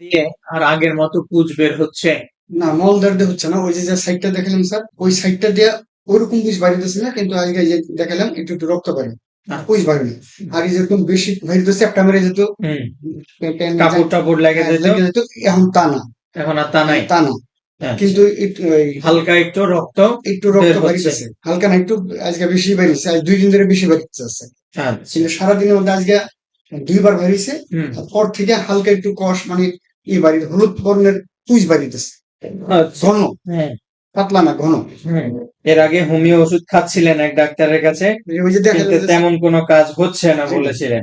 দিয়ে আর আগের মতো পুজ বের হচ্ছে। না মলদার দিয়ে হচ্ছে না ওই যে যে সাইডটা দেখালাম স্যার ওই সাইডটা দিয়ে ওইরকম পুষ বাড়িতেছে না কিন্তু আজকে যে দেখালাম একটু একটু রক্ত বাড়ি আগে যেরকম বেশি বাড়িতে সেপ্টেম্বরে যেত কাপড় টাপড় লেগে যেত। এখন তা না। এখন আর তা নাই। তা না। হ্যাঁ। কিন্তু হালকা একটু রক্ত একটু রক্ত বাড়িতেছে হালকা না একটু আজকে বেশি বাড়িছে আজ দুই দিন ধরে বেশি বাড়িতে আছে আচ্ছা। কিন্তু সারাদিনের মধ্যে আজকে দুইবার বাড়িছে পর থেকে হালকা একটু কষ মানে ই বাড়ি হলুদ বর্ণের পুষ বাড়িতেছে আচ্ছা। ঘন। পাতলা না ঘন। এর আগে হোমিও ওষুধ খাচ্ছিলেন এক ডাক্তারের কাছে তেমন কোনো কাজ হচ্ছে না বলেছিলেন।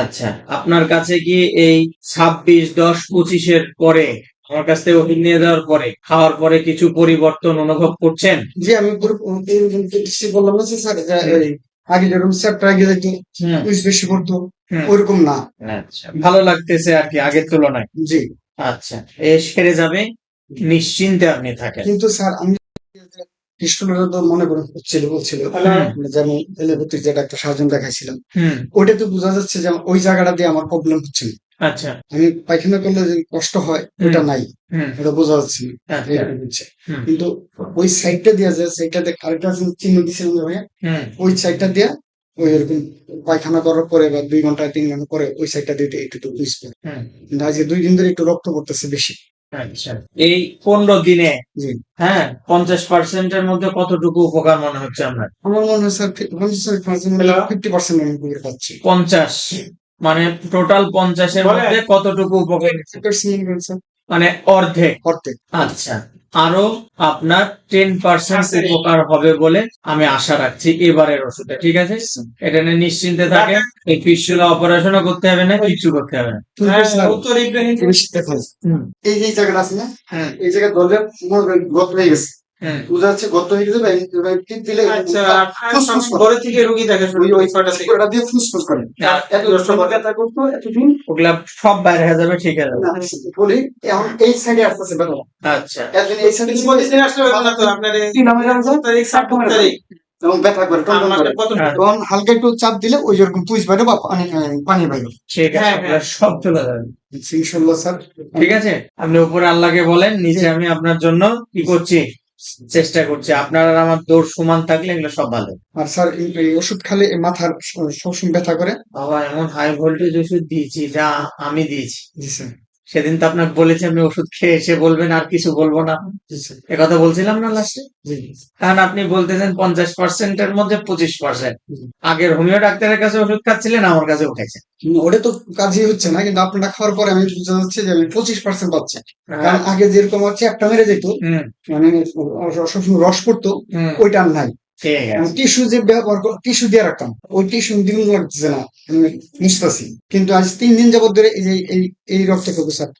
আচ্ছা আপনার কাছে কি এই ছাব্বিশ দশ পঁচিশের পরে আমার কাছ থেকে ওষুধ নিয়ে দেওয়ার পরে খাওয়ার পরে কিছু পরিবর্তন অনুভব করছেন? জি আমি বললাম না স্যার এই আগে যেরকম চ্যাপ্টার আগে যেত কুইজ বেশি করতো। ওইরকম না। আচ্ছা ভালো লাগতেছে আর কি আগের তুলনায়। জি। আচ্ছা এ সেরে যাবে নিশ্চিন্তে আপনি থাকেন। কিন্তু স্যার আমি তো মনে করেন হচ্ছিল বলছিল। হুম। যেমন এলোপ্যাথিক যে ডাক্তার সার্জন দেখাইছিলাম। ওইটা তো বোঝা যাচ্ছে যে ওই জায়গাটা দিয়ে আমার প্রবলেম হচ্ছে না আচ্ছা। পায়খানা করলে যে কষ্ট হয়। ওটা নাই। ওটা বোঝা যাচ্ছে আচ্ছা। হচ্ছে। কিন্তু ওই সাইডটা দিয়া যায় সাইডটাতে আরেকটা চিহ্ন দিছিলাম যে ভাইয়া ওই সাইডটা দিয়া ওই এরকম পায়খানা করার পরে বা দুই ঘণ্টা তিন ঘণ্টা পরে ওই সাইডটা দিয়ে একটু একটু বুঝবে কিন্তু আজকে দুই দিন ধরে একটু রক্ত পড়তেছে বেশি। আচ্ছা। এই পনেরো দিনে হ্যাঁ পঞ্চাশ পার্সেন্টের মধ্যে কতটুকু উপকার মনে হচ্ছে আপনার? আমার মনে হয় স্যার ফিফটি পার্সেন্ট আমি উপকার পাচ্ছি। পঞ্চাশ। মানে টোটাল পঞ্চাশের মধ্যে কতটুকু উপকার মানে অর্ধেক। অর্ধেক। আচ্ছা আরও আপনার টেন পার্সেন্ট উপকার হবে বলে আমি আশা রাখছি এবারের ওষুধে ঠিক আছে? এটা নিয়ে নিশ্চিন্তে থাকে এই ফিসুলা অপারেশনও করতে হবে না কিছু করতে হবে না। হুম। এই যে জায়গাটা আছে না এই জায়গা ধরলে গত হয়ে গেছে। যাচ্ছে গত হয়ে গেছে বা এই- এবার টিপ দিলে আচ্ছা ফুসফুস ঘরে থেকে রুগী দেখে ওই- ওই থেকে। ওটা দিয়ে ফুসফুস করে। এত ব্যথা করতো এতদিন ওগুলা সব বাইরে হয়ে যাবে ঠিক আছে। বলি এখন এই সাইডে আসতেছে আচ্ছা। একদিন এই সাইডে কিছু বলিস আসলে না তো আপনার তিন তারিখ সাত তারিখ। এবং ব্যথা করে হ্যাঁ। তখন হালকা একটু চাপ দিলে ওই যেরকম পুইস বাইরে বা পানি পানি বাইরে। ঠিক আছে হ্যাঁ, সব চলে যাবে। ইনশাল্লাহ স্যার। ঠিক আছে? আপনি উপরে আল্লাহকে বলেন নিচে আমি আপনার জন্য কি করছি? চেষ্টা করছি। আপনার আর আমার দৌড় সমান থাকলে এগুলো সব ভালো। আর স্যার এই- ওষুধ খালে মাথার সবসময় ব্যথা করে? বাবা এমন হাই ভোল্টেজ ওষুধ দিয়েছি যা আমি দিয়েছি। জি স্যার। সেদিন তো আপনাকে বলেছি আপনি ওষুধ খেয়ে এসে বলবেন আর কিছু বলব না। কথা বলছিলাম না লাস্টে কারণ আপনি বলতেছেন পঞ্চাশ পার্সেন্টের মধ্যে পঁচিশ পার্সেন্ট আগের হোমিও ডাক্তারের কাছে ওষুধ খাচ্ছিলেন আমার কাছে উঠেছেন ওটা তো কাজই হচ্ছে না কিন্তু আপনারা খাওয়ার পরে আমি বুঝতে যাচ্ছে যে আমি পঁচিশ পার্সেন্ট পাচ্ছি। হ্যাঁ। কারণ আগে যেরকম হচ্ছে একটা মেরে যেত। মানে সবসময় রস পড়তো ওইটা আর নাই। টিস্যু যে ব্যবহার টিস্যু দিয়ে রাখতাম ওই টিস্যু দিন লাগতেছে না আমি মুছতেছি। কিন্তু আজ তিন দিন যাবত ধরে এই এই রক্ত আছে